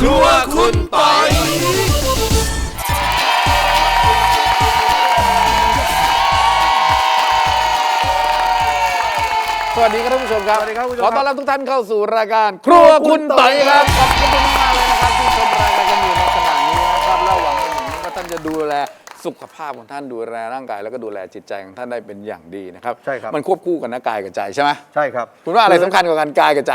ครัวคุณปอยสวัสดีครับท่านผู้ชมครับ สวัสดีครับคุณผู้ชมขอต้อนรับทุกท่านเข้าสู่รายการ ครัวคุณไต่ครับ ขอบคุณมากๆเลยนะครับที่ชมรายการกันอยู่ในขณะนี้นะครับ และหวังว่าท่านจะดูแล สุขภาพของท่านดูแลร่างกายแล้วก็ดูแลจิตใจของท่านได้เป็นอย่างดีนะครับใช่ครับ มันควบคู่กันนะกายกับใจใช่ไหมใช่ครับคุณว่าอะไรสำคัญกว่ากันกายกับใจ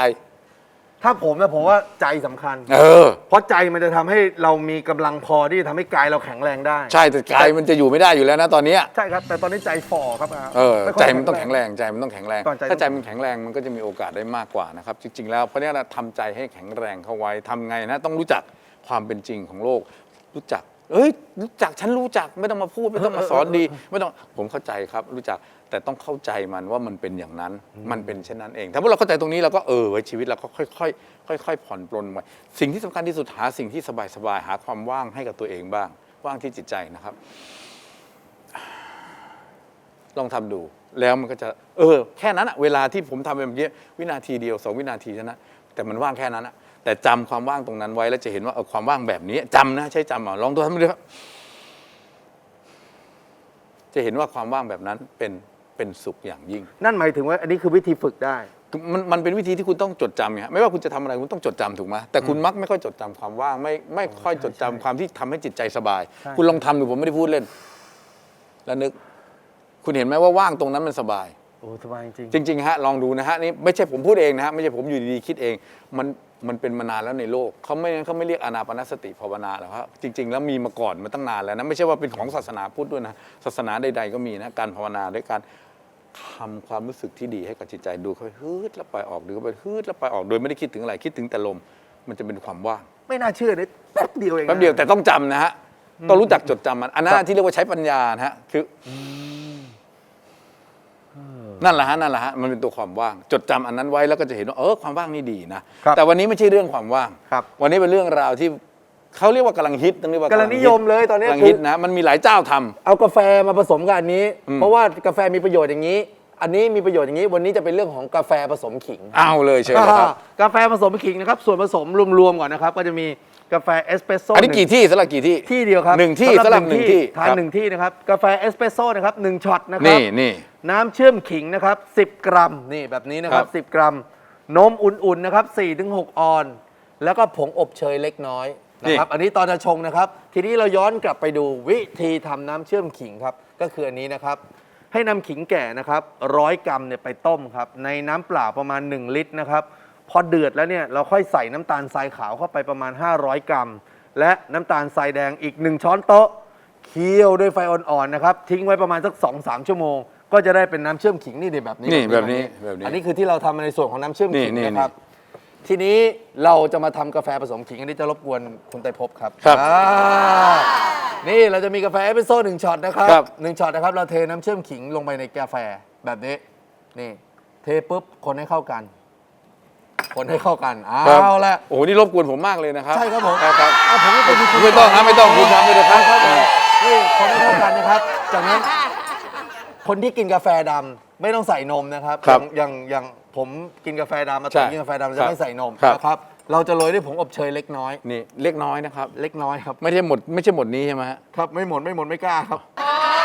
ถ้าผมนะผมว่าใจสำคัญ เออ เพราะใจมันจะทำให้เรามีกำลังพอที่จะทำให้กายเราแข็งแรงได้ ใช่แต่กายมันจะอยู่ไม่ได้อยู่แล้วนะตอนเนี้ย ใช่ครับ แต่ตอนนี้ใจฝ่อครับาเออไค่ใจยมันต้องแข็งแรงใจมันต้องแข็งแรง ก่อนใจ ถ้าใจมันแข็งแรงมันก็จะมีโอกาสได้มากกว่านะครับ จริง ๆ แล้วเพราะฉะนั้นทำใจให้แข็งแรงเข้าไว้ทำไงนะต้องรู้จักความเป็นจริงของโลก รู้จัก เอ้ยรู้จักฉันรู้จักไม่ต้องมาพูดไม่ต้องมาสอนดี ไม่ต้องผมเข้าใจครับ รู้จักแต่ต้องเข้าใจมันว่ามันเป็นอย่างนั้น มันเป็นเช่นนั้นเอง ถ้าเราเข้าใจตรงนี้เราก็เออไว้ชีวิตเราก็ค่อยๆค่อย ๆ ผ่อนปลนไปสิ่งที่สำคัญที่สุดหาสิ่งที่สบายๆหาความว่างให้กับตัวเองบ้าง ว่างที่จิตใจนะครับ ลองทำดูแล้วมันก็จะ เออ แค่นั้นอะเวลาที่ผมทำไปเมื่อกี้วินาทีเดียวสองวินาทีเท่านั้นแต่มันว่างแค่นั้นอะ แต่จำความว่างตรงนั้นไว้แล้วจะเห็นว่าเออความว่างแบบนี้จำนะใช้จำเอาลองตัวทำดูครับจะเห็นว่าความว่างแบบนั้นเป็นเป็นสุขอย่างยิ่ง นั่นหมายถึงว่าอันนี้คือวิธีฝึกได้คือมันมันเป็นวิธีที่คุณต้องจดจำไงฮะไม่ว่าคุณจะทำอะไรคุณต้องจดจำถูกไหมแต่คุณมักไม่ค่อยจดจำความว่างไม่ไม่ค่อยจดจำความที่ทำให้จิตใจสบายใช่คุณลองทำดูผมไม่ได้พูดเล่น แล้วนึก คุณเห็นไหมว่าว่างตรงนั้นมันสบาย โอ้สบายจริง จริงๆฮะลองดูนะฮะนี่ไม่ใช่ผมพูดเองนะฮะไม่ใช่ผมอยู่ดีๆคิดเอง มันมันเป็นมานานแล้วในโลกเขาไม่งั้นเขาไม่เรียกอานาปานสติภาวนาหรอกครับจริง ๆ แล้วมีมาก่อนมาตั้งนานแล้วนะไม่ใช่ว่าเป็นของศาสนาพุทธด้วยนะศาสนาใด ๆ ก็มีนะการภาวนาด้วยการทำความรู้สึกที่ดีให้กับจิตใจดูเข้าไปฮืดแล้วไปออกดูเข้าไปฮืดแล้วไปออกโดยไม่ได้คิดถึงอะไรคิดถึงแต่ลม มันจะเป็นความว่างๆไม่น่าเชื่อเลยแป๊บเดียวเองนะแป๊บเดียวแต่ต้องจำนะฮะต้องรู้จักจดจำมันอันนั้นที่เรียกว่าใช้ปัญญานะฮะคืออ นั่นแหละฮะนั่นแหละฮะมันเป็นตัวความว่าง จดจำอันนั้นไว้แล้วก็จะเห็นว่าเออความว่างนี่ดีนะครับแต่วันนี้ไม่ใช่เรื่องความว่าง ครับวันนี้เป็นเรื่องราวที่เขาเรียกว่ากำลังฮิตต้องเรียกว่ากำลังนิยมเลยตอนนี้กำลังคือฮิตนะมันมีหลายเจ้าทำ เอากาแฟมาผสมกับอันนี้อืมเพราะว่ากาแฟมีประโยชน์อย่างนี้ อันนี้มีประโยชน์อย่างนี้ วันนี้จะเป็นเรื่องของกาแฟผสมขิง เอาเลยเชิญเลยครับอ่ากาแฟผสมขิงนะครับ ส่วนผสมรวมๆก่อนนะครับ ก็จะมี กาแฟเอสเปรสโซ่อันนี้กี่ที่สำหรับกี่ที่ ที่เดียวครับหนึ่งที่สำหรับหนึ่งที่ทานครับ หนึ่งที่นะครับกาแฟเอสเปรสโซ่นะครับหนึ่งช็อตนะครั นี่นี่ น้ำเชื่อมขิงนะครับ 10 กรัมนี่แบบนี้นะครับ ครับ 10 กรัม นมอุ่นๆนะครับ4-6 ออน แล้วก็ผงอบเชยเล็กน้อยนะครับ อันนี้ตอนจะชงนะครับ ทีนี้เราย้อนกลับไปดูวิธีทำน้ำเชื่อมขิงครับ ก็คืออันนี้นะครับ ให้นำขิงแก่นะครับร้อยกรัมเนี่ยไปต้มครับ ในน้ำเปล่าประมาณ 1 ลิตรนะครับ พอเดือดแล้วเนี่ยเราค่อยใส่น้ำตาลทรายขาวเข้าไปประมาณ 500 กรัม และน้ำตาลทรายแดงอีก 1 ช้อนโต๊ะเคี่ยวด้วยไฟอ่อนๆนะครับ ทิ้งไว้ประมาณสัก 2-3 ชั่วโมง ก็จะได้เป็นน้ำเชื่อมขิงนี่แบบนี้นี่แบบนี้แบบนี้ อันนี้คือที่เราทำในส่วนของน้ำเชื่อมขิงนี่นี่นะครับ ทีนี้เราจะมาทำกาแฟผสมขิง อันนี้จะรบกวนคุณไตรภพครับครับอ่านี่เราจะมีกาแฟเอสเปรสโซ่หนึ่งช็อตนะครับครับ หนึ่งช็อตนะครับ เราเทน้ำเชื่อมขิงลงไปในกาแฟแบบนี้ นี่ เทปุ๊บคนให้เข้ากัน คนให้เข้ากันเอาครับละ โอ้โหนี่รบกวนผมมากเลยนะครับใช่ครับผม ครับครับเอาผมไม่เป็นคนไม่ต้องครับไม่ต้องคุณทำไปเลยครับครับนี่คนให้เข้ากันนะครับ จากนั้น คนที่กินกาแฟดำไม่ต้องใส่นมนะครับครับอย่างอย่างอย่างผมกินกาแฟดำมาใช่ตอนกินกาแฟดำครัจะบไม่ใส่นมครับ นะครับ เราจะโรยด้วยผงอบเชยเล็กน้อย นี่เล็กน้อยนะครับ เล็กน้อยครับ ไม่ใช่หมดไม่ใช่หมดนี้ใช่ไหมฮะ ครับไม่หมดไม่หมดไม่กล้าครับ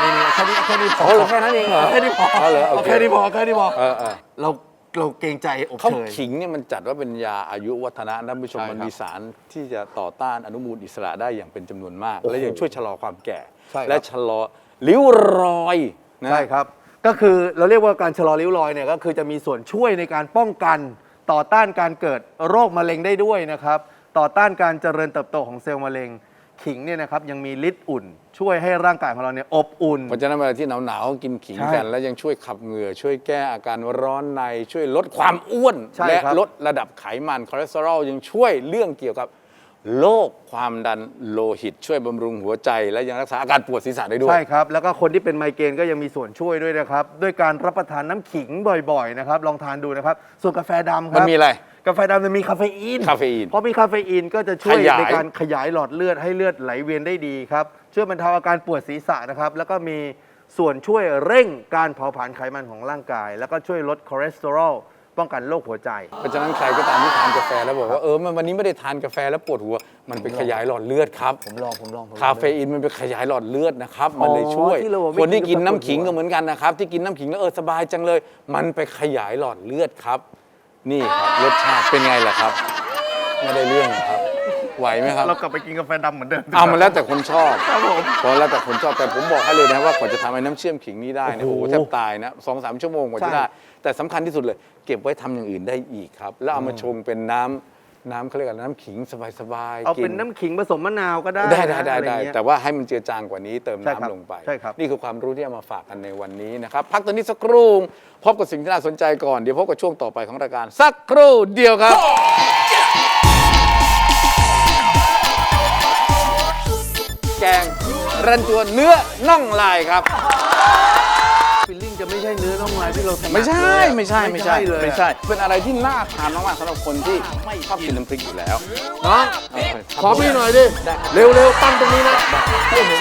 นี่นี่แค่นี้แค่นี้พออ๋อเหรอแค่นั้นเองเหรอแค่นี้พออ๋อเหรอโอเคแค่นี้พอแค่นี้พอ เออเออ เรา เราเกรงใจอบเขาเชย ขิงเนี่ยมันจัดว่าเป็นยาอายุวัฒนะท่านผู้ชมใช่ครับมันมีสารที่จะต่อต้านอนุมูลอิสระได้อย่างเป็นจำนวนมากโอ้โหและยังช่วยชะลอความแก่ ใช่ครับ และชะลอริ้วรอยนะ ใช่ครับ ก็คือเราเรียกว่าการชะลอริ้วรอยเนี่ยก็คือจะมีส่วนช่วยในการป้องกันต่อต้านการเกิดโรคมะเร็งได้ด้วยนะครับ ต่อต้านการเจริญเติบโตของเซลล์มะเร็ง ขิงเนี่ยนะครับยังมีฤทธิ์อุ่น ช่วยให้ร่างกายของเราเนี่ยอบอุ่น เพราะฉะนั้นเวลาที่หนาวๆเขากินขิงใช่กัน แล้วยังช่วยขับเหงื่อ ช่วยแก้อาการร้อนในช่วยลดความอ้วน ใช่และครับ ลดระดับไขมันคอเลสเตอรอลยังช่วยเรื่องเกี่ยวกับ โรคความดันโลหิตช่วยบำรุงหัวใจ และยังรักษาอาการปวดศีรษะได้ด้วย ใช่ครับ แล้วก็คนที่เป็นไมเกรนก็ยังมีส่วนช่วยด้วยนะครับ ด้วยการรับประทานน้ำขิงบ่อยๆนะครับ ลองทานดูนะครับ ส่วนกาแฟดำคมันรับมีอะไร กาแฟดำมันมีคาเฟอีน คาเฟอีนเพราะมีคาเฟอีนก็จะช่วยขยาย ในการขยายหลอดเลือดให้เลือดไหลเวียนได้ดีครับ ช่วยบรรเทาอาการปวดศีรษะนะครับ แล้วก็มีส่วนช่วยเร่งการเผาผลาญไขมันของร่างกาย แล้วก็ช่วยลดคอเลสเตอรอล ป้องกันโรคหัวใจ เพราะฉะนั้นใครก็ตามที่ทานกาแฟแล้วบอกว่าเออมันวันนี้ไม่ได้ทานกาแฟแล้วปวดหัว มันไปขยายหลอดเลือดครับ ผมลองผมลองผมลอง คาเฟอีนมันไปขยายหลอดเลือดนะครับ มันเลยช่วย ที่เราบอกไม่คนที่กิกินนแล้วน้ำขิงปวดหัวก็เหมือนกันนะครับ ที่กินน้ำขิงแล้วเออสบายจังเลย มันไปขยายหลอดเลือดครับ นี่ครับรสชาติเป็นไงล่ะครับ ไม่ได้เรื่องเหรอครับ ไหวไหมครับ เรากลับไปกินกาแฟดำเหมือนเดิมเอามันแล้วแต่คนชอบครับผมเพราะแล้วแต่คนชอบแต่ผมบอกให้เลยนะว่ากว่าจะทำไอ้น้ำเชื่อมขิงนี้ได้เนะโอ้โอ้โหโหแทบตายนะสองสามชั่วโมงกว่าใช่จะได้ แต่สำคัญที่สุดเลย เก็บไว้ทำอย่างอื่นได้อีกครับ แล้วเอามาชงเป็นน้ำน้ำเขาเรียกว่าน้ำขิงสบายๆเอากิเป็นน้ำขิงผสมมะนาวก็ได้ได้ได้ได้อะไรได้ เงี้ย แต่ว่าให้มันเจือจางกว่านี้เติมใช่ครับน้ำลงไป ใช่ครับ นี่คือความรู้ที่เอามาฝากกันในวันนี้นะครับ พักตอนนี้สักครู่พบกับสิ่งที่น่าสนใจก่อนเดี๋ยวพบกับช่วงต่อไปของรายการสักครู่เดียวครับ กงรันจวนเนื้อน่องลายครับฟิลลิ่งจะไม่ใช่เนื้อน่องลายที่เราถนัดไม่ใช่เลยอะไม่ใช่ไม่ใช่เลยอะไม่ใช่เป็นอะไรที่น่าทานมากๆสำหรับคนที่ชอบกินน้ำพริกอยู่แล้ว น้องเออขอพี่หน่อยดิได้เร็วๆ ตั้งตรงนี้นะให้เห็น